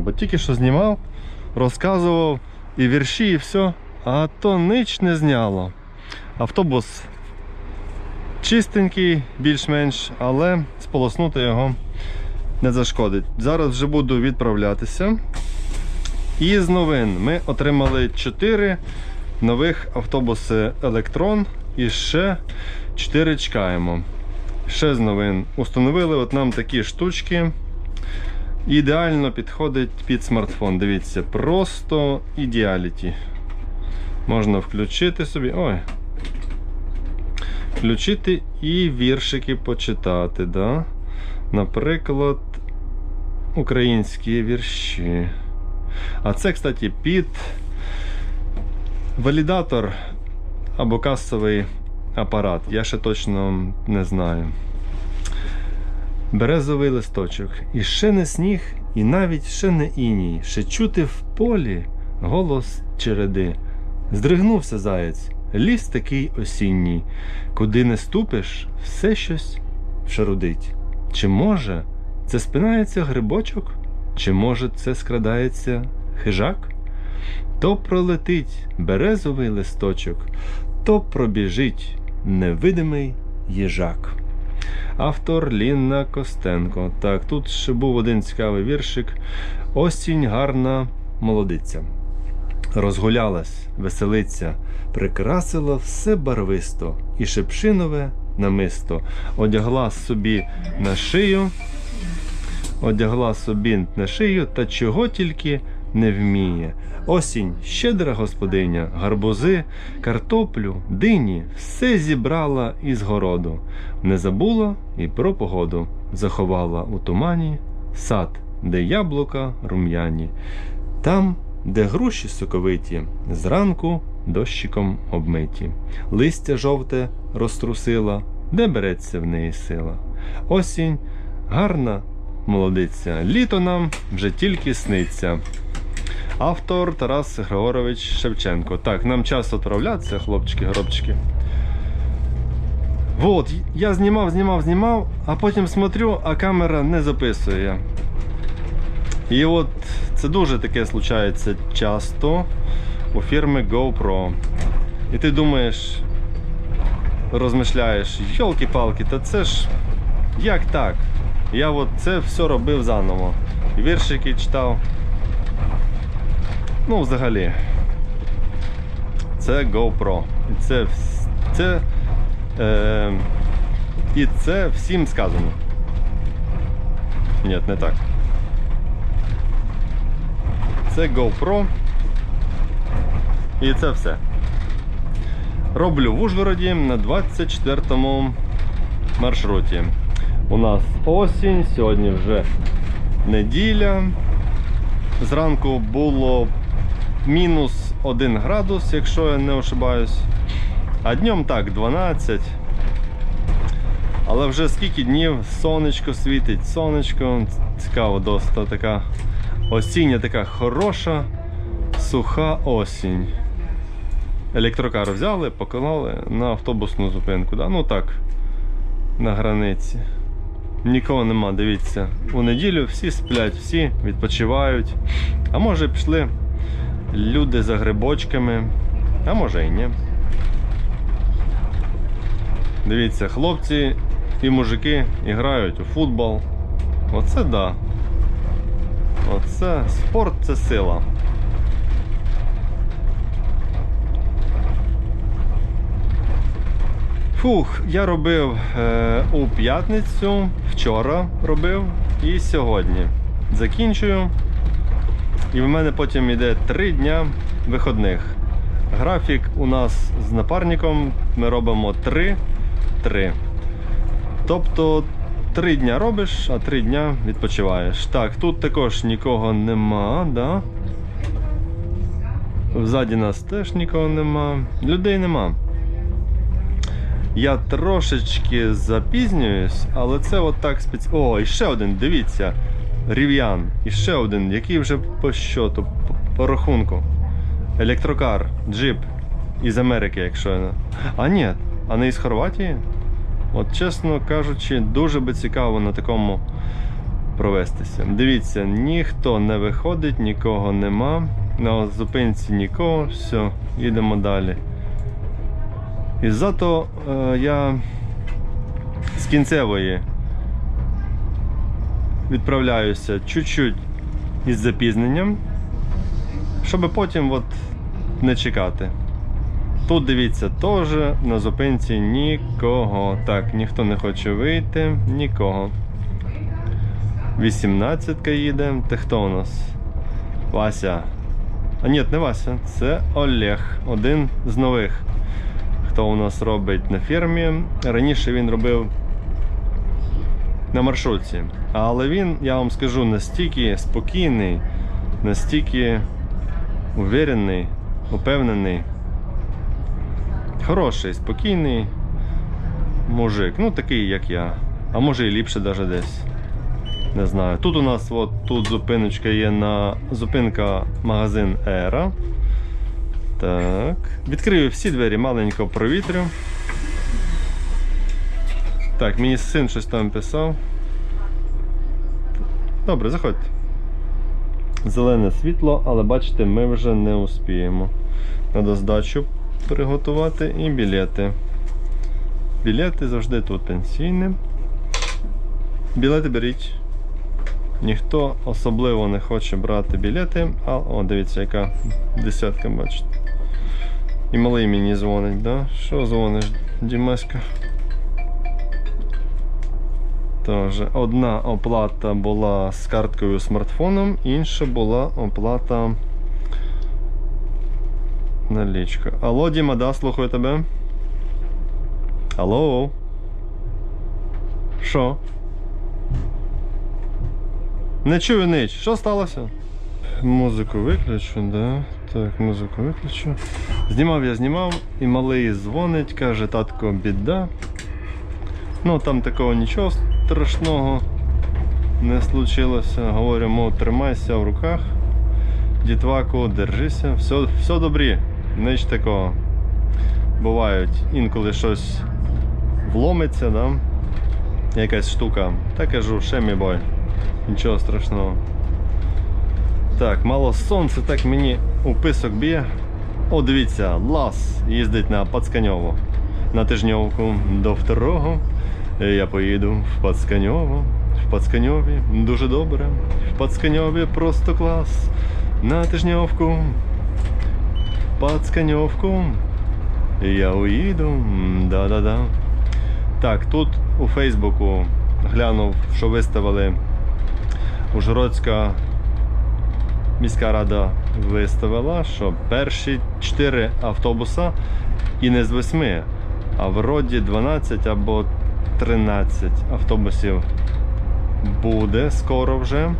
бо тільки що знімав, розказував і вірші, і все, а то ніч не зняло. Автобус чистенький, більш-менш, але сполоснути його не зашкодить. Зараз вже буду відправлятися. І з новин ми отримали 4 нових автобуси Електрон і ще 4 чекаємо. Ще з новин. Установили от нам такі штучки. Ідеально підходить під смартфон. Дивіться, просто ідеаліті. Можна включити собі. Ой. Включити і віршики почитати. Да? Наприклад, українські вірші. А це, кстати, під валідатор або касовий апарат. Я ще точно не знаю. Березовий листочок. І ще не сніг, і навіть ще не іній. Ще чути в полі голос череди. Здригнувся заєць, ліс такий осінній. Куди не ступиш, все щось шарудить. Чи може це спинається грибочок? Чи може це скрадається хижак? То пролетить березовий листочок, то пробіжить невидимий їжак. Автор Лінна Костенко. Так, тут ще був один цікавий віршик. Осінь гарна молодиця. Розгулялась, веселиця, прикрасила все барвисто і шепшинове намисто. Одягла собі на шию, одягла собі на шию, та чого тільки не вміє. Осінь щедра господиня, гарбузи, картоплю, дині, все зібрала із городу. Не забула і про погоду. Заховала у тумані сад, де яблука рум'яні. Там, де груші соковиті, зранку дощиком обмиті. Листя жовте розтрусила, де береться в неї сила. Осінь гарна молодиця, літо нам вже тільки сниться. Автор Тарас Григорович Шевченко. Так, нам час відправлятися, хлопчики, горобчики. Вот, я знімав, знімав, знімав, а потім смотрю, а камера не записує. І от це дуже таке случається часто у фірми GoPro. І ти думаєш, розмишляєш, йолки-палки, та це ж як так? Я от це все робив заново. Віршики читав. Ну, взагалі. Це GoPro. І це, це, е, і це всім сказано. Ні, не так. Це GoPro. І це все. Роблю в Ужгороді на 24-му маршруті. У нас осінь, сьогодні вже неділя. Зранку було мінус 1 градус, якщо я не ошибаюсь. А днем так, 12. Але вже скільки днів сонечко світить, сонечко. Цікаво, досить така осіння, така хороша, суха осінь. Електрокар взяли, поклали на автобусну зупинку. Да? Ну так, на границі. Нікого нема, дивіться. У неділю всі сплять, всі відпочивають. А може пішли люди за грибочками, а може і ні. Дивіться, хлопці і мужики грають у футбол. Оце да. Оце спорт це сила. Фух, я робив е, у п'ятницю, вчора робив і сьогодні. Закінчую. І в мене потім йде 3 дня виходних. Графік у нас з напарником ми робимо 3-3. Тобто 3 дня робиш, а 3 дня відпочиваєш. Так, тут також нікого нема, да? Взаді нас теж нікого нема. Людей нема. Я трошечки запізнююсь, але це отак спеці... О, і ще один, дивіться. Рів'ян. І ще один, який вже по щоту, по, по рахунку. Електрокар, джип. Із Америки, якщо я. А ні, а не із Хорватії? От чесно кажучи, дуже би цікаво на такому провестися. Дивіться, ніхто не виходить, нікого нема. На зупинці нікого, все, їдемо далі. І зато е, я з кінцевої відправляюся чуть-чуть із запізненням, щоб потім от не чекати. Тут дивіться, теж на зупинці нікого. Так, ніхто не хоче вийти, нікого. 18 їде. Ти хто у нас? Вася. А ні, не Вася, це Олег, один з нових. Хто у нас робить на фермі. Раніше він робив на маршрутці. Але він, я вам скажу, настільки спокійний, настільки уверений, упевнений. Хороший, спокійний мужик. Ну такий, як я. А може і ліпше навіть десь. Не знаю. Тут у нас от, тут зупиночка є на зупинка магазин Ера. Так. Відкрию всі двері, маленько провітрю. Так, мені син щось там писав. Добре, заходьте. Зелене світло, але бачите, ми вже не успіємо. Треба здачу приготувати і білети. Білети завжди тут пенсійні. Білети беріть. Ніхто особливо не хоче брати білети. А, о, дивіться, яка десятка, бачите. І малий мені дзвонить, да? Що дзвониш, Дімаська? Тож, одна оплата була з карткою смартфоном, інша була оплата налічка. Алло, Діма, да, слухаю тебе. Алло. Що? Не чую ніч. Що сталося? Музику виключу, да. Так, музику виключу. Знімав я знімав, і малий дзвонить, каже, татко, біда. Ну, там такого нічого страшного не случилося. Говорю, мов, тримайся в руках. Дітваку, держися, все, все добрі, ніч такого. Бувають, інколи щось вломиться, да? якась штука. Та кажу, ще мій бой. Нічого страшного. Так, мало сонця, так мені у писок б'є. О, дивіться, Лас їздить на Пацканьово. На тижньовку до второго. Я поїду в Пацканьово. В Пацканьові дуже добре. В Пацканьові просто клас. На тижньовку. В Пацканьовку. Я уїду. Да-да-да. Так, тут у Фейсбуку глянув, що виставили Ужгородська міська рада виставила, що перші 4 автобуса і не з 8, а вроді 12 або 13 автобусів буде скоро вже.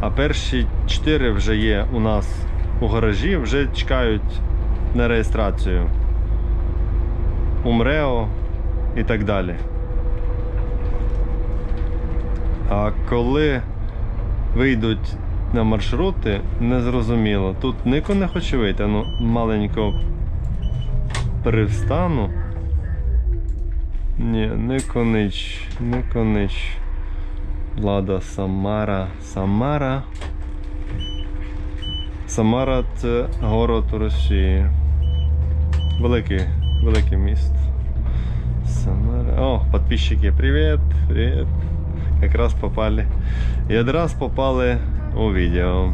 А перші 4 вже є у нас у гаражі, вже чекають на реєстрацію. Умрео і так далі. А коли вийдуть на маршрути, незрозуміло. Тут Нико не хоче вийти, ну маленько привстану. Ні, не конич, не конич. Влада Самара. Самара. Самара це город у Росії. Великий, великий міст. Самара. О, подписчики, привет, привет. Как раз попали. І одразу попали у відео.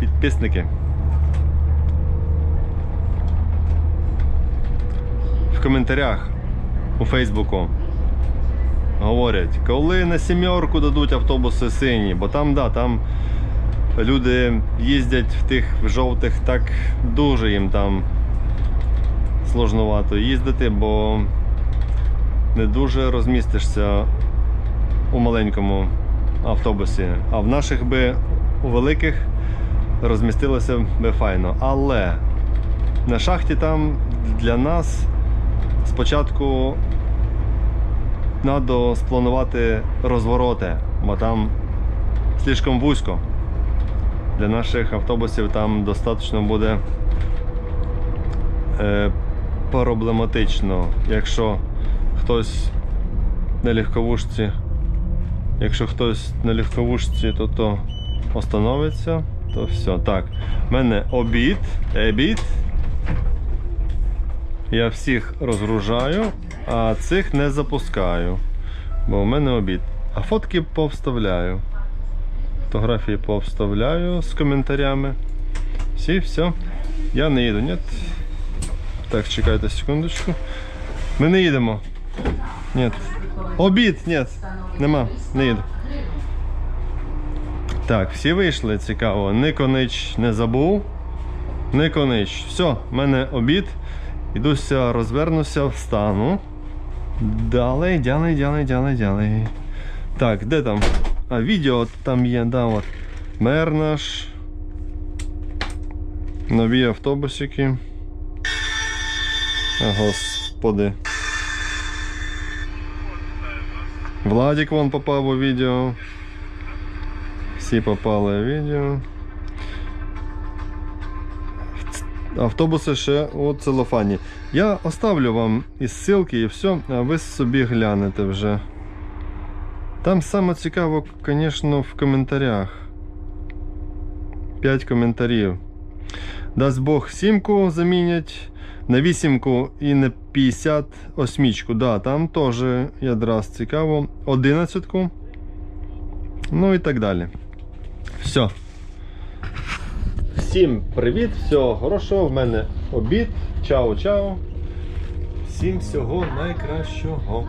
Підписники. В коментарях у Фейсбуку говорять, коли на сімерку дадуть автобуси сині, бо там, да, там люди їздять в тих жовтих, так дуже їм там сложновато їздити, бо не дуже розмістишся у маленькому автобусі. А в наших би у великих розмістилося би файно. Але на шахті там для нас спочатку треба спланувати розвороти, бо там слишком вузько. Для наших автобусів там достатньо буде е, проблематично, якщо хтось на легковушці Якщо хтось на легковушці, то то остановиться, то все. Так, в мене обід, обід. Я всіх розгружаю, а цих не запускаю. Бо в мене обід. А фотки повставляю. Фотографії повставляю з коментарями. Всі, все. Я не їду, ні? Так, чекайте секундочку. Ми не їдемо. Ні. Обід, ні. Нема, не їду. Так, всі вийшли, цікаво. Никонич не забув. Никонич. Все, в мене обід. Ідуся, розвернуся, встану. Далі, далі, далі, далі, далі. Так, де там? А, відео там є, да, от. Мер наш. Нові автобусики. Господи. Владик вон попав у відео. Всі попали у відео. Автобуси ще у целофані. Я оставлю вам із ссылки і все, а ви собі глянете вже. Там саме цікаво, звісно, в коментарях. 5 коментарів. Дасть Бог сімку замінять На вісімку і на 58. Да, там теж ядраз цікаво. Одинадцятку. Ну і так далі. Все. Всім привіт, всього хорошого. В мене обід. Чао-чао. Всім всього найкращого.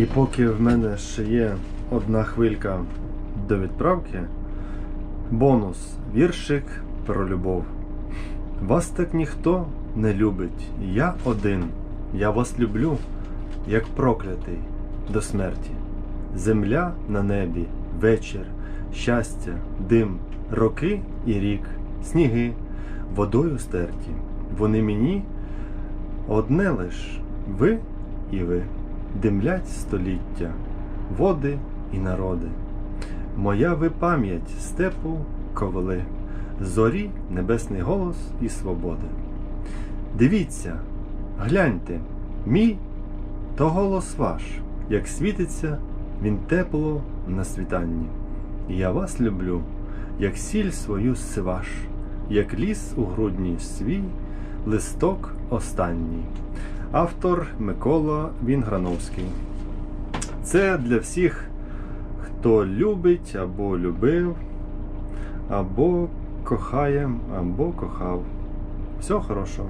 І поки в мене ще є одна хвилька до відправки, бонус віршик про любов. Вас так ніхто не любить, я один. Я вас люблю, як проклятий до смерті. Земля на небі, вечір, щастя, дим, роки і рік, сніги, водою стерті. Вони мені одне лиш ви і ви. Димлять століття, води і народи. Моя ви пам'ять степу ковали, зорі, небесний голос і свободи. Дивіться, гляньте, мій то голос ваш, як світиться він тепло на світанні. Я вас люблю, як сіль свою сиваш, як ліс у грудні свій, листок останній. Автор Микола Вінграновський. Це для всіх, хто любить або любив, або кохає, або кохав. Всього хорошого.